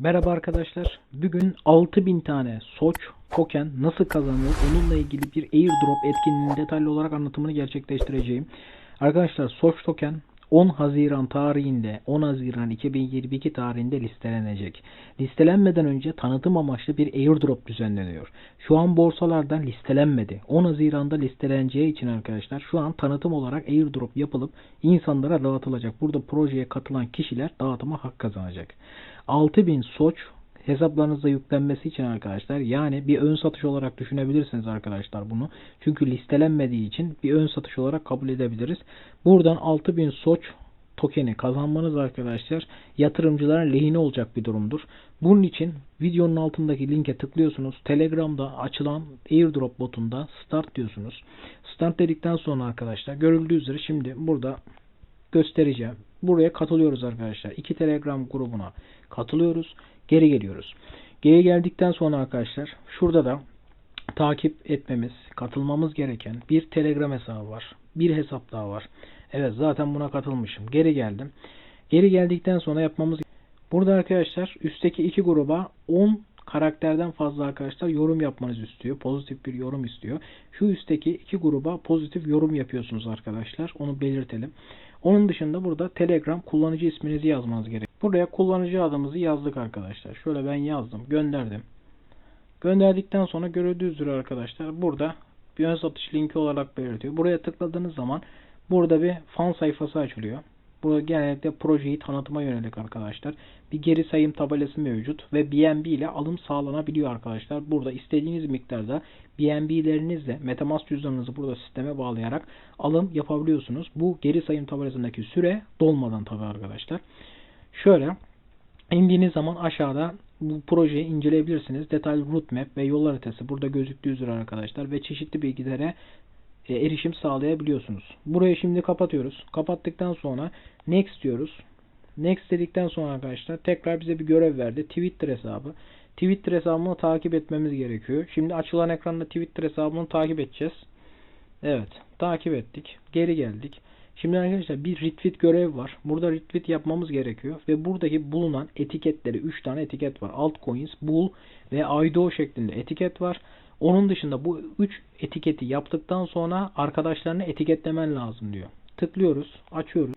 Merhaba arkadaşlar. Bugün 6000 tane Soç token nasıl kazanılır onunla ilgili bir airdrop etkinliğinin detaylı olarak anlatımını gerçekleştireceğim. Arkadaşlar Soç token 10 Haziran tarihinde 10 Haziran 2022 tarihinde listelenecek. Listelenmeden önce tanıtım amaçlı bir airdrop düzenleniyor. Şu an borsalardan listelenmedi. 10 Haziran'da listeleneceği için arkadaşlar şu an tanıtım olarak airdrop yapılıp insanlara dağıtılacak. Burada projeye katılan kişiler dağıtıma hak kazanacak. 6000 soç hesaplarınıza yüklenmesi için arkadaşlar yani bir ön satış olarak düşünebilirsiniz arkadaşlar bunu. Çünkü listelenmediği için bir ön satış olarak kabul edebiliriz. Buradan 6000 soç tokeni kazanmanız arkadaşlar yatırımcıların lehine olacak bir durumdur. Bunun için videonun altındaki linke tıklıyorsunuz. Telegram'da açılan airdrop botunda start diyorsunuz. Start dedikten sonra arkadaşlar görüldüğü üzere şimdi burada göstereceğim. Buraya katılıyoruz arkadaşlar. İki Telegram grubuna katılıyoruz. Geri geliyoruz. Geri geldikten sonra arkadaşlar şurada da takip etmemiz, katılmamız gereken bir Telegram hesabı var. Bir hesap daha var. Evet zaten buna katılmışım. Geri geldim. Geri geldikten sonra yapmamız Burada arkadaşlar üstteki iki gruba 10 karakterden fazla arkadaşlar yorum yapmanızı istiyor. Pozitif bir yorum istiyor. Şu üstteki iki gruba pozitif yorum yapıyorsunuz arkadaşlar. Onu belirtelim. Onun dışında burada Telegram kullanıcı isminizi yazmanız gerek. Buraya kullanıcı adımızı yazdık arkadaşlar. Şöyle ben yazdım. Gönderdim. Gönderdikten sonra görüldüğü üzere arkadaşlar burada bir ön satış linki olarak belirtiyor. Buraya tıkladığınız zaman burada bir fan sayfası açılıyor. Bu genellikle projeyi tanıtıma yönelik arkadaşlar. Bir geri sayım tabelası mevcut ve BNB ile alım sağlanabiliyor arkadaşlar. Burada istediğiniz miktarda BNB'lerinizle Metamask cüzdanınızı burada sisteme bağlayarak alım yapabiliyorsunuz. Bu geri sayım tabelasındaki süre dolmadan tabi arkadaşlar. Şöyle indiğiniz zaman aşağıda bu projeyi inceleyebilirsiniz. Detaylı roadmap ve yol haritası burada gözüktüğü üzere arkadaşlar ve çeşitli bilgilere erişim sağlayabiliyorsunuz. Burayı şimdi kapatıyoruz. Kapattıktan sonra next diyoruz. Next dedikten sonra arkadaşlar tekrar bize bir görev verdi. Twitter hesabı. Twitter hesabını takip etmemiz gerekiyor. Şimdi açılan ekranda Twitter hesabını takip edeceğiz. Evet. Takip ettik. Geri geldik. Şimdi arkadaşlar bir retweet görevi var. Burada retweet yapmamız gerekiyor. Ve buradaki bulunan etiketleri 3 tane etiket var. Altcoins, Bull ve IDO şeklinde etiket var. Onun dışında bu 3 etiketi yaptıktan sonra arkadaşlarını etiketlemen lazım diyor. Tıklıyoruz. Açıyoruz.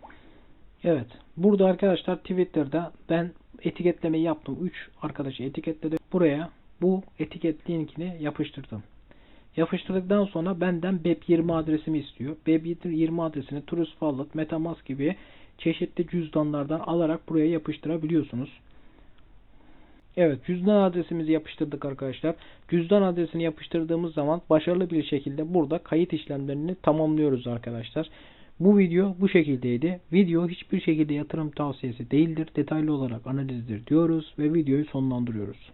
Evet. Burada arkadaşlar Twitter'da ben etiketlemeyi yaptım. 3 arkadaşı etiketledim. Buraya bu etiket linkini yapıştırdım. Yapıştırdıktan sonra benden BEP20 adresimi istiyor. BEP20 adresini Trust Wallet, Metamask gibi çeşitli cüzdanlardan alarak buraya yapıştırabiliyorsunuz. Evet cüzdan adresimizi yapıştırdık arkadaşlar. Cüzdan adresini yapıştırdığımız zaman başarılı bir şekilde burada kayıt işlemlerini tamamlıyoruz arkadaşlar. Bu video bu şekildeydi. Video hiçbir şekilde yatırım tavsiyesi değildir. Detaylı olarak analizdir diyoruz ve videoyu sonlandırıyoruz.